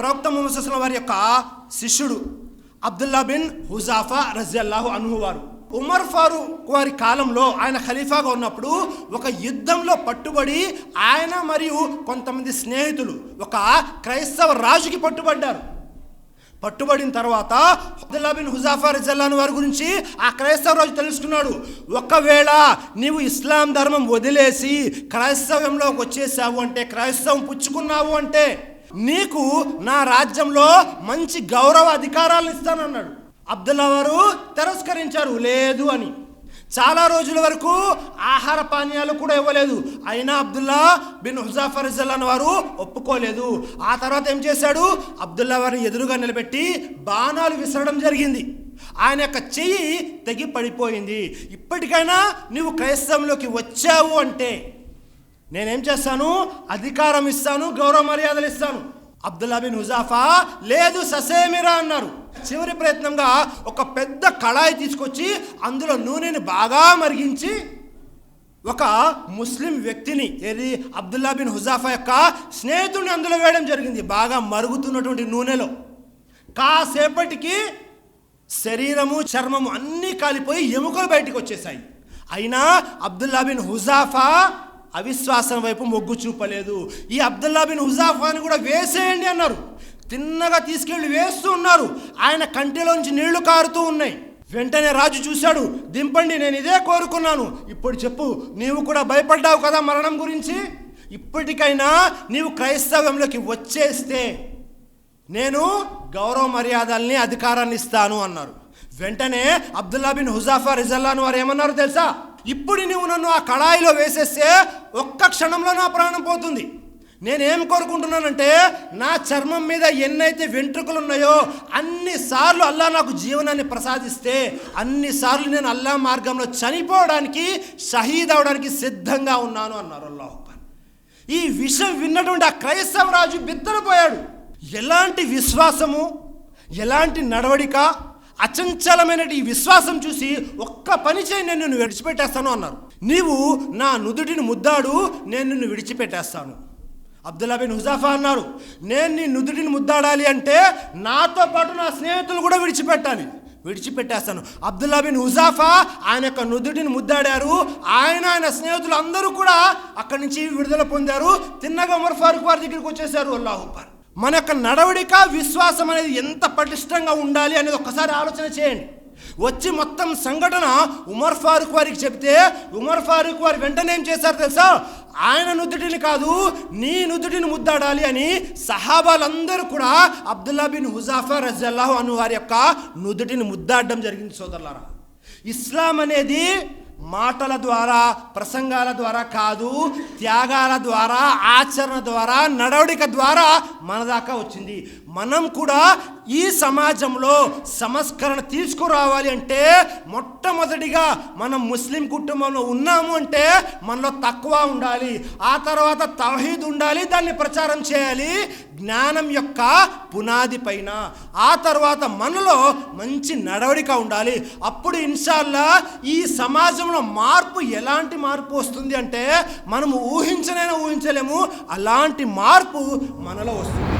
ప్రవక్త ముహమ్మద్ వారి యొక్క శిష్యుడు అబ్దుల్లా బిన్ హుజాఫా రజల్లాహు అనుహు వారు. ఉమర్ ఫారూక్ వారి కాలంలో ఆయన ఖలీఫాగా ఉన్నప్పుడు ఒక యుద్ధంలో పట్టుబడి ఆయన మరియు కొంతమంది స్నేహితులు ఒక క్రైస్తవ రాజుకి పట్టుబడ్డారు. పట్టుబడిన తర్వాత అబ్దుల్లా బిన్ హుజాఫా రజల్లాను వారి గురించి ఆ క్రైస్తవ రాజు తెలుసుకున్నాడు. ఒకవేళ నీవు ఇస్లాం ధర్మం వదిలేసి క్రైస్తవంలోకి వచ్చేసావు అంటే క్రైస్తవం పుచ్చుకున్నావు అంటే నీకు నా రాజ్యంలో మంచి గౌరవ అధికారాలను ఇస్తానన్నాడు. అబ్దుల్లా వారు తిరస్కరించారు. లేదు అని. చాలా రోజుల వరకు ఆహార పానీయాలు కూడా ఇవ్వలేదు. అయినా అబ్దుల్లా బిన్ హుజాఫర్ జల్లాన్ వారు ఒప్పుకోలేదు. ఆ తర్వాత ఏం చేశాడు? అబ్దుల్లా వారిని ఎదురుగా నిలబెట్టి బాణాలు విసరడం జరిగింది. ఆయన యొక్క చెయ్యి తెగి పడిపోయింది. ఇప్పటికైనా నువ్వు క్రైస్తవంలోకి వచ్చావు అంటే నేనేం చేస్తాను? అధికారం ఇస్తాను గౌరవ మర్యాదలు ఇస్తాను. అబ్దుల్లా బిన్ హుజాఫా లేదు ససేమిరా అన్నారు. చివరి ప్రయత్నంగా ఒక పెద్ద కళాయి తీసుకొచ్చి అందులో నూనెని బాగా మరిగించి ఒక ముస్లిం వ్యక్తిని ఏది? అబ్దుల్లా బిన్ హుజాఫా యొక్క స్నేహితుడిని అందులో వేయడం జరిగింది. బాగా మరుగుతున్నటువంటి నూనెలో. కాసేపటికి శరీరము చర్మము అన్నీ కాలిపోయి ఎముకలు బయటకు వచ్చేసాయి అయినా అబ్దుల్లా బిన్ హుజాఫా అవిశ్వాసం వైపు మొగ్గు చూపలేదు. ఈ అబ్దుల్లా బిన్ హుజాఫాని కూడా వేసేయండి అన్నారు. తిన్నగా తీసుకెళ్ళి వేస్తూ ఉన్నారు. ఆయన కంటిలోంచి నీళ్ళు కారుతూ ఉన్నాయి. వెంటనే రాజు చూశాడు. దింపండి నేను ఇదే కోరుకున్నాను. ఇప్పుడు చెప్పు నీవు కూడా భయపడ్డావు కదా మరణం గురించి? ఇప్పటికైనా నీవు క్రైస్తవంలోకి వచ్చేస్తే నేను గౌరవ మర్యాదల్ని అధికారాన్ని ఇస్తాను అన్నారు. వెంటనే అబ్దుల్లా బిన్ హుజాఫా రిజల్లాను వారు ఏమన్నారు తెలుసా? ఇప్పుడు నువ్వు నన్ను ఆ కళాయిలో వేసేస్తే ఒక్క క్షణంలో నా ప్రాణం పోతుంది. నేనేం కోరుకుంటున్నానంటే నా చర్మం మీద ఎన్నైతే వెంట్రుకలు ఉన్నాయో అన్నిసార్లు అల్లా నాకు జీవనాన్ని ప్రసాదిస్తే అన్నిసార్లు నేను అల్లా మార్గంలో చనిపోవడానికి షహీద్ అవడానికి సిద్ధంగా ఉన్నాను అన్నారు అల్లాహ్ ఈ విషయం విన్నటువంటి ఆ క్రైస్తవ రాజు బిత్తరపోయాడు. ఎలాంటి విశ్వాసము ఎలాంటి నడవడిక అచంచలమైన ఈ విశ్వాసం చూసి ఒక్క పని చేయి నేను నిన్ను విడిచిపెట్టేస్తాను అన్నారు. నీవు నా నుదుటిని ముద్దాడు నేను నిన్ను విడిచిపెట్టేస్తాను. అబ్దుల్లా బిన్ హుజాఫా అన్నారు నేను నీ నుదుటిని ముద్దాడాలి అంటే నాతో పాటు నా స్నేహితులు కూడా విడిచిపెట్టాలి. విడిచిపెట్టేస్తాను. అబ్దుల్లా బిన్ హుజాఫా ఆయన యొక్క నుదుటిని ముద్దాడారు ఆయన ఆయన స్నేహితులు అందరూ కూడా అక్కడి నుంచి విడుదల పొందారు తిన్నగా ఉమర్ ఫారూక్ వారి దగ్గరికి వచ్చేసారు. అల్లాహుబార్ మన యొక్క నడవడిక విశ్వాసం అనేది ఎంత పటిష్టంగా ఉండాలి అనేది ఒక్కసారి ఆలోచన చేయండి. వచ్చి మొత్తం సంఘటన ఉమర్ ఫారూక్ వారికి చెప్తే ఉమర్ ఫారూక్ వారు వెంటనే ఏం చేశారు తెలుసా? ఆయన నుదుటిని కాదు నీ నుదుటిని ముద్దాడాలి అని సహాబాలందరూ కూడా అబ్దుల్లా బిన్ హుజాఫర్ రజల్లాహు అను వారి యొక్క నుదుటిని ముద్దాడడం జరిగింది సోదరులారా. ఇస్లాం అనేది మాటల ద్వారా ప్రసంగాల ద్వారా కాదు త్యాగాల ద్వారా ఆచరణ ద్వారా నడవడిక ద్వారా మన దాకా వచ్చింది. మనం కూడా ఈ సమాజంలో సంస్కరణ తీసుకురావాలి అంటే మొట్టమొదటిగా మనం ముస్లిం కుటుంబంలో ఉన్నాము అంటే మనలో తక్కువ ఉండాలి. ఆ తర్వాత తవహీద్ ఉండాలి దాన్ని ప్రచారం చేయాలి. జ్ఞానం యొక్క పునాది పైన. ఆ తర్వాత మనలో మంచి నడవడిక ఉండాలి. అప్పుడు ఇన్షాల్లా ఈ సమాజంలో మార్పు ఎలాంటి మార్పు వస్తుంది అంటే మనము ఊహించనైనా ఊహించలేము. అలాంటి మార్పు మనలో వస్తుంది.